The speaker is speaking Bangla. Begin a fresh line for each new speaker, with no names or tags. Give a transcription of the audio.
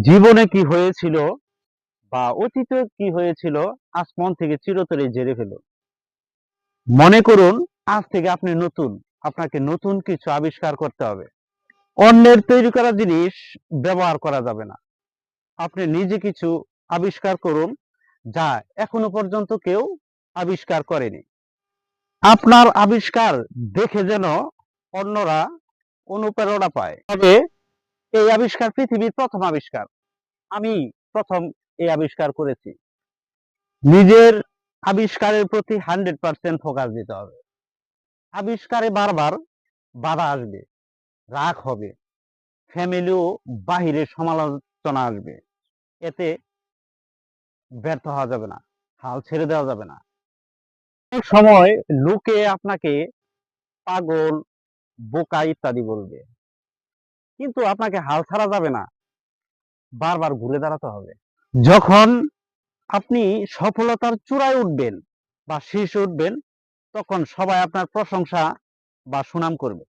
জীবনে কি হয়েছিল বা অতীতে কি হয়েছিল, আজ মন থেকে চিরতরে জেরে ফেলুন। মনে করুন, আজ থেকে আপনি নতুন। আপনাকে নতুন কিছু আবিষ্কার করতে হবে। অন্যের তৈরি করা জিনিস ব্যবহার করা যাবে না। আপনি নিজে কিছু আবিষ্কার করুন, যা এখনও পর্যন্ত কেউ আবিষ্কার করেনি। আপনার আবিষ্কার দেখে যেন অন্যরা অনুপ্রেরণা পায়। তবে এই আবিষ্কার পৃথিবীর প্রথম আবিষ্কার। আমি প্রথম এই আবিষ্কার করেছি। নিজের আবিষ্কারের প্রতি হান্ড্রেড পার্সেন্ট ফোকাস দিতে হবে। আবিষ্কারে বারবার বাধা আসবে, রাগ হবে ফ্যামিলিও বাহিরের সমালোচনা আসবে। এতে ব্যর্থ হওয়া যাবে না, হাল ছেড়ে দেওয়া যাবে না। অনেক সময় লোকে আপনাকে পাগল, বোকা ইত্যাদি বলবে। কিন্তু আপনাকে হাল ছাড়া যাবে না। বারবার ঘুরে দাঁড়াতে হবে। যখন আপনি সফলতার চূড়ায় উঠবেন বা শীর্ষে উঠবেন তখন সবাই আপনার প্রশংসা বা সুনাম করবে।